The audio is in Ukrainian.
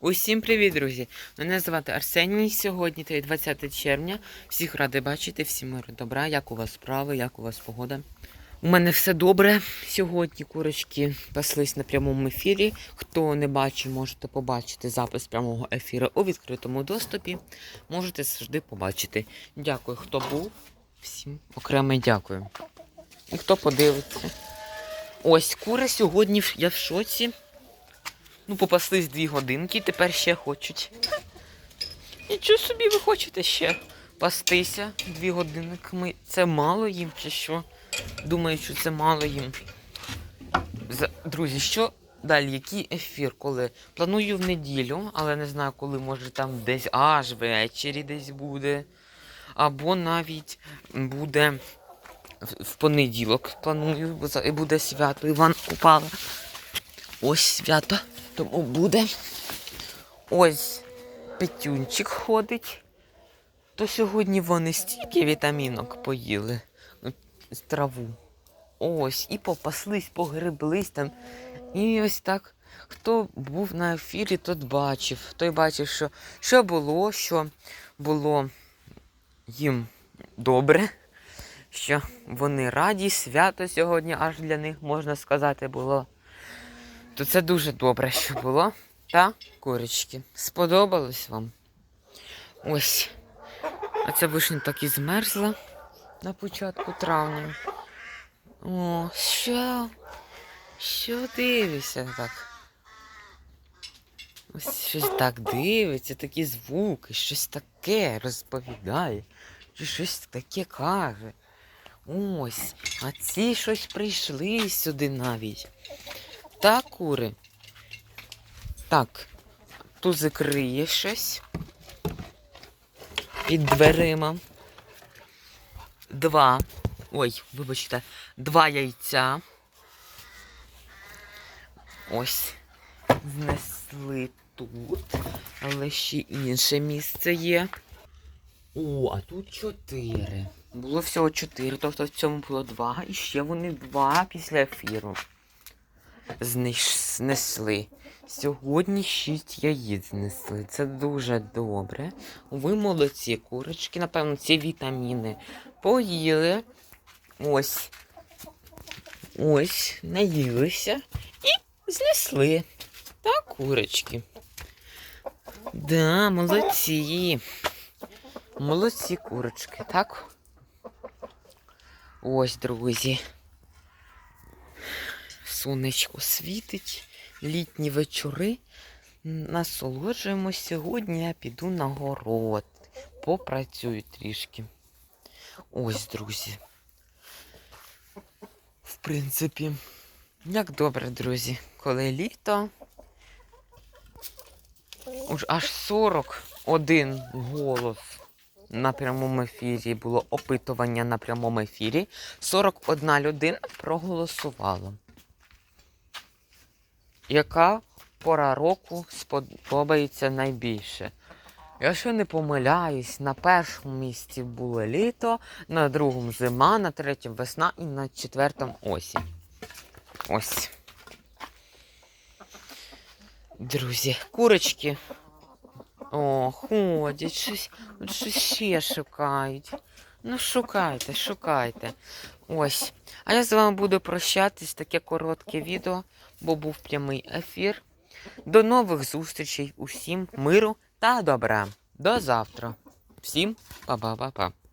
Усім привіт, друзі! Мене звати Арсеній. Сьогодні та 20 червня. Всіх радий бачити, всім миру добра. Як у вас справи, як у вас погода? У мене все добре. Сьогодні курочки паслись на прямому ефірі. Хто не бачив, можете побачити запис прямого ефіру у відкритому доступі. Можете завжди побачити. Дякую, хто був. Всім окремо дякую. І хто подивиться. Ось кури сьогодні я в шоці. Ну, попаслись дві годинки, тепер ще хочуть. Нічого собі ви хочете ще пастися дві годинки. Це мало їм чи що? Думаю, що це мало їм. Друзі, що далі? Який ефір? Коли? Планую в неділю, але не знаю, коли може там десь аж ввечері десь буде. Або навіть буде в- понеділок. Планую, буде свято Іван Купала. Ось свято. Тому буде. Ось Петюнчик ходить. То сьогодні вони стільки вітамінок поїли ну, траву. Ось, і попаслись, погреблись там. І ось так. Хто був на ефірі, тот бачив. Той бачив, що, що було, що було їм добре, що вони раді, свято сьогодні аж для них, можна сказати, було то це дуже добре, що було. Та, курочки, сподобалось вам? Ось. А ця вишня так і змерзла на початку травня. О, що? Що дивишся так? Ось щось так дивиться, такі звуки, щось таке розповідає, чи щось таке каже. Ось, а ці щось прийшли сюди навіть. Так, кури. Так, тут закриє щось під дверима. Два. Ой, вибачте, два яйця. Ось. Знесли тут. Але ще інше місце є. О, а тут чотири. Було всього чотири, тобто в цьому було два. І ще вони два після ефіру знесли. Сьогодні шість яєць знесли. Це дуже добре. Ви молодці, курочки, напевно, ці вітаміни поїли. Ось. Ось, наїлися і знесли. Так, курочки. Да, молодці. Молодці курочки, так? Ось, друзі. Сонечко світить, літні вечори. Насолоджуємось сьогодні. Я піду на город. Попрацюю трішки. Ось, друзі. В принципі, як добре, друзі, коли літо. Уж аж 41 голос на прямому ефірі було опитування на прямому ефірі. 41 людина проголосувала. Яка пора року сподобається найбільше? Якщо не помиляюсь, на першому місці було літо, на другому зима, на третьому весна і на четвертому осінь. Ось. Друзі, курочки. О, ходять, щось, щось ще шукають. Ну, шукайте, шукайте. Ось. А я з вами буду прощатись, таке коротке відео, бо був прямий ефір. До нових зустрічей. Усім миру та добра. До завтра. Всім па-па-па-па.